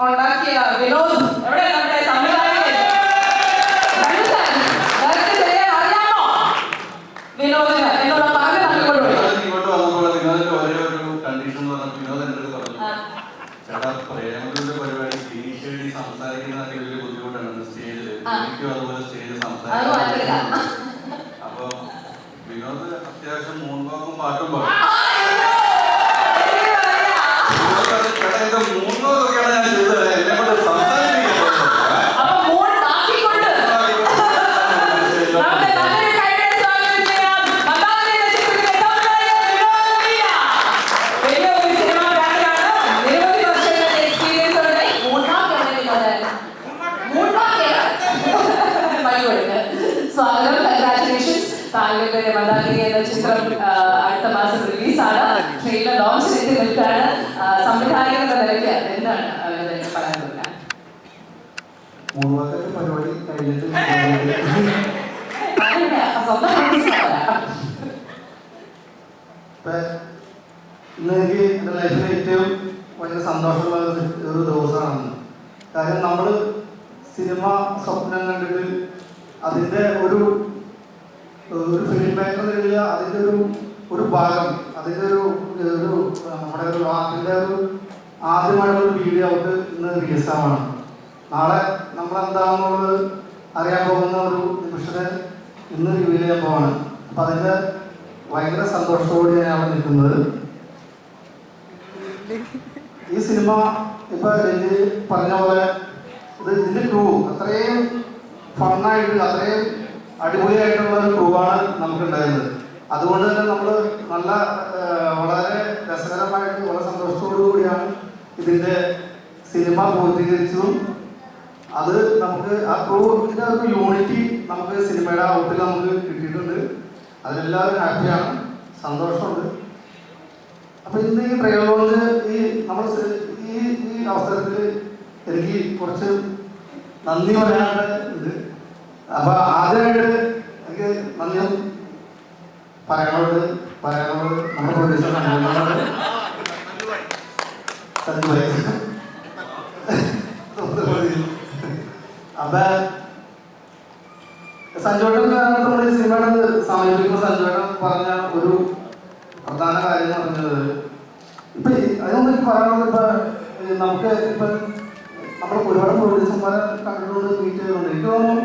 ഉണ്ടാക്കിയ വിനോദ്. എവിടെ നമ്മുടെ സംവിധായകൻ അറിയാമോ? വിനോദിന് എന്നുള്ള പറഞ്ഞു നൽകിക്കൊള്ളു അപ്പൊ വിനോദ് അത്യാവശ്യം മൂന്ന് പാട്ടും പാടും. മൂന്ന് സ്വാഗതം. കൺഗ്രാറ്റുലേഷൻസ് താങ്കളുടെ മദാലിനി എന്ന ചിത്രം അടുത്ത മാസം റിലീസാണ്. ട്രെയിലർ ലോഞ്ച് ചെയ്ത് നിൽക്കുകയാണ്. സംവിധായകൻ എന്ന നിലയ്ക്ക് എന്താണ് പരിപാടി കഴിഞ്ഞിട്ട് എനിക്ക് എന്റെ ലൈഫിൽ ഏറ്റവും വലിയ സന്തോഷമുള്ള ഒരു ദിവസമാണ് കാര്യം നമ്മൾ സിനിമ സ്വപ്നം കണ്ടിട്ട് അതിന്റെ ഒരു ഒരു ഫിലിം മേക്കർ എഴുതിയ അതിന്റെ ഒരു ഒരു ഭാഗം അതിന്റെ ഒരു ഒരു നമ്മുടെ ഒരു അതിന്റെ ഒരു ആദ്യമായിട്ടുള്ള വീഡിയോ അവർക്ക് ഇന്ന് റിലീസാവാണ് നാളെ നമ്മൾ എന്താണെന്നുള്ളത് അറിയാൻ പോകുന്ന ഒരു നിമിഷത്തെ ഇന്ന് റിവീൽ ചെയ്യാൻ പോവാണ്. അപ്പം അതിന്റെ ഭയങ്കര സന്തോഷത്തോടെ ഞാൻ അവിടെ നിൽക്കുന്നത്. ഈ സിനിമ ഇപ്പൊ പറഞ്ഞ പോലെ ഇത് ഇതിന്റെ ക്രൂ അത്രയും ഫണ്ണായിട്ട് അത്രയും അടിപൊളിയായിട്ടുള്ള ഒരു ക്രൂ ആണ് നമുക്കുണ്ടായിരുന്നത്. അതുകൊണ്ട് തന്നെ നമ്മൾ നല്ല വളരെ രസകരമായിട്ട് വളരെ സന്തോഷത്തോടു കൂടിയാണ് ഇതിന്റെ സിനിമ പൂർത്തീകരിച്ചതും. അത് നമുക്ക് ആ ക്രൂവിന്റെ ഒരു യൂണിറ്റി നമുക്ക് സിനിമയുടെ ഔട്ടിൽ നമുക്ക് കിട്ടിയിട്ടുണ്ട്. അതിലെല്ലാവരും ഹാപ്പിയാണ് സന്തോഷമുണ്ട്. അപ്പൊ ഇന്ന് ഈ ട്രെയിലറോട് ഈ നമ്മൾ ഈ ഈ അവസരത്തിൽ എനിക്ക് കുറച്ച് നന്ദി പറയാനുള്ള ഉണ്ട് അപ്പൊ ആദ്യമായിട്ട് എനിക്ക് നന്ദി പറയാനുള്ളത് പറയാനുള്ളത് നമ്മുടെ സഞ്ജുഭായി അപ്പൊ സഞ്ജോട്ടൻ നമ്മുടെ സിനിമയുടെ സമീപിക്കുന്ന സഞ്ജോട്ടൻ പറഞ്ഞ ഒരു പ്രധാന കാര്യം എന്ന് പറഞ്ഞത് ഇപ്പൊ അതിനൊന്നും എനിക്ക് പറയാനുള്ളത് ഇപ്പൊ നമുക്ക് ഇപ്പൊ നമ്മൾ ഒരുപാട് പ്രൊഡ്യൂസർമാരെ കണ്ടിട്ടുണ്ട് മീറ്റ് ചെയ്തുകൊണ്ട് എനിക്ക് തോന്നുന്നു